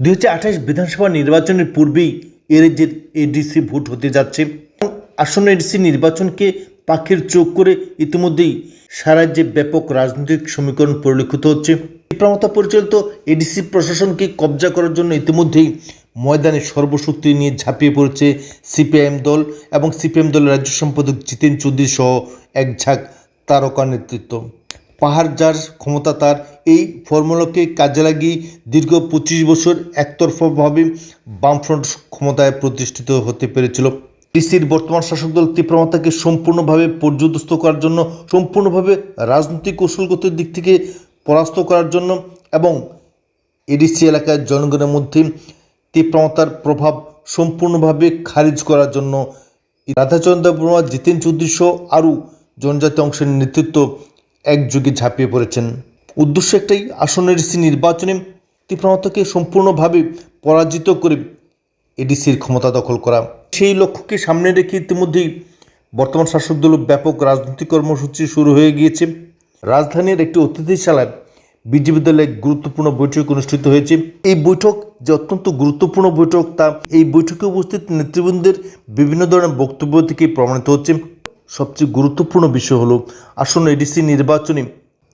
দুই হাজার আঠাশ বিধানসভা নির্বাচনের পূর্বেই এ রাজ্যের এডিসি ভোট হতে যাচ্ছে। আসন্ন এডিসি নির্বাচনকে পাখির চোখ করে ইতিমধ্যেই সারা রাজ্যে ব্যাপক রাজনৈতিক সমীকরণ পরিলক্ষিত হচ্ছে। পিপ্রামতা পরিচালিত এডিসি প্রশাসনকে কবজা করার জন্য ইতিমধ্যেই ময়দানে সর্বশক্তি নিয়ে ঝাঁপিয়ে পড়েছে সিপিআইএম দল এবং সিপিএম দলের রাজ্য সম্পাদক জিতেন চৌধুরী সহ এক ঝাঁক তারকা নেতৃত্ব। পাহাড় যার ক্ষমতা তার, এই ফর্মুলাকে কাজে লাগিয়ে দীর্ঘ পঁচিশ বছর একতরফাভাবে বামফ্রন্ট ক্ষমতায় প্রতিষ্ঠিত হতে পেরেছিল। ডিসির বর্তমান শাসক দল তীব্রমাতাকে সম্পূর্ণভাবে পর্যদস্ত করার জন্য, সম্পূর্ণভাবে রাজনৈতিক কৌশলগত দিক থেকে পরাস্ত করার জন্য এবং এডিসি এলাকার জনগণের মধ্যে তীব্রমাতার প্রভাব সম্পূর্ণভাবে খারিজ করার জন্য রাধাচন্দ্র বর্মা, জিতেন চৌধুরী সহ আরও জনজাতি অংশের নেতৃত্ব একযোগে ঝাঁপিয়ে পড়েছেন। উদ্দেশ্য একটাই, আসন্ন এডিসি নির্বাচনে তীব্রমাতাকে সম্পূর্ণভাবে পরাজিত করে এডিসির ক্ষমতা দখল করা। সেই লক্ষ্যকে সামনে রেখে ইতিমধ্যেই বর্তমান শাসক দল ব্যাপক রাজনৈতিক কর্মসূচি শুরু হয়ে গিয়েছে। রাজধানীর একটি অতিথিশালায় বিজেপি এক গুরুত্বপূর্ণ বৈঠক অনুষ্ঠিত হয়েছে। এই বৈঠক যে অত্যন্ত গুরুত্বপূর্ণ বৈঠক, তা এই বৈঠকে উপস্থিত নেতৃবৃন্দের বিভিন্ন ধরনের বক্তব্য থেকে প্রমাণিত হচ্ছে। সবচেয়ে গুরুত্বপূর্ণ বিষয় হলো, আসন্ন এডিসি নির্বাচনে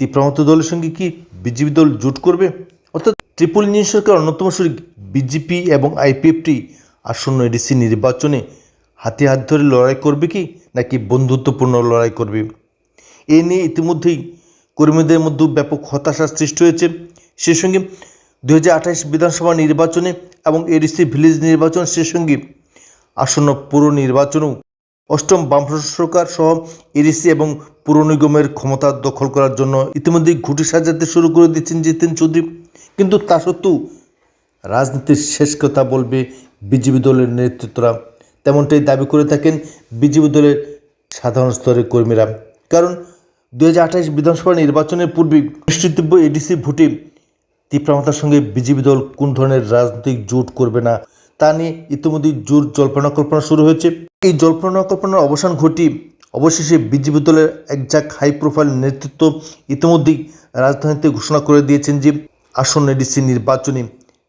তীব্রমত দলের সঙ্গে কি বিজেপি দল জোট করবে? অর্থাৎ ট্রিপল ইঞ্জিন সরকার অন্যতম শরিক বিজেপি এবং আইপিএফটি আসন্ন এডিসি নির্বাচনে হাতে হাত ধরে লড়াই করবে কি, নাকি বন্ধুত্বপূর্ণ লড়াই করবে? এ নিয়ে ইতিমধ্যেই কর্মীদের মধ্যে ব্যাপক হতাশার সৃষ্টি হয়েছে। সেই সঙ্গে দু বিধানসভা নির্বাচনে এবং এডিসি ভিলেজ নির্বাচন সেই সঙ্গে আসন্ন পুর নির্বাচনেও অষ্টম বামফ্রন্ট সরকার সহ এডিসি এবং পুর নিগমের ক্ষমতা দখল করার জন্য ইতিমধ্যেই ঘুটি সাজাতে শুরু করে দিচ্ছেন জিতেন চৌধুরী। কিন্তু তা সত্ত্বেও রাজনীতির শেষ কথা বলবে বিজেপি দলের নেতৃত্বরা। তেমনটাই দাবি করে থাকেন বিজেপি দলের সাধারণ স্তরের কর্মীরা। কারণ দু হাজার আঠাশ বিধানসভা নির্বাচনের পূর্বে অনুষ্ঠিতব্য এডিসি ভোটে তীব্রমাতার সঙ্গে বিজেপি দল কোন ধরনের রাজনৈতিক জোট করবে না তা নিয়ে ইতিমধ্যেই জোর জল্পনা কল্পনা শুরু হয়েছে। এই জল্পনা কল্পনার অবসান ঘটিয়ে অবশেষে বিজেপি দলের এক যাক হাই প্রোফাইল নেতৃত্ব ইতিমধ্যেই রাজধানীতে ঘোষণা করে দিয়েছেন যে আসন্ন এডিসি নির্বাচনে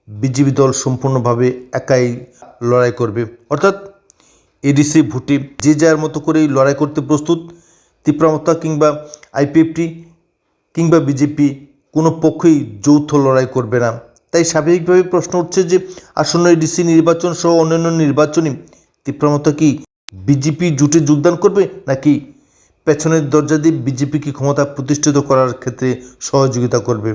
বিজেপি দল সম্পূর্ণভাবে একাই লড়াই করবে। অর্থাৎ এডিসি ভোটে যে যার মতো করেই লড়াই করতে প্রস্তুত তীব্রমতা কিংবা আইপিএফটি কিংবা বিজেপি কোনো পক্ষেই যৌথ লড়াই করবে না। তাই স্বাভাবিকভাবে প্রশ্ন উঠছে যে আসন্ন এডিসি নির্বাচন সহ অন্যান্য নির্বাচনে তীব্রমত কি বিজেপি জুটে যোগদান করবে নাকি পেছনের দরজা দিয়ে বিজেপিকে ক্ষমতা প্রতিষ্ঠিত করার ক্ষেত্রে সহযোগিতা করবে?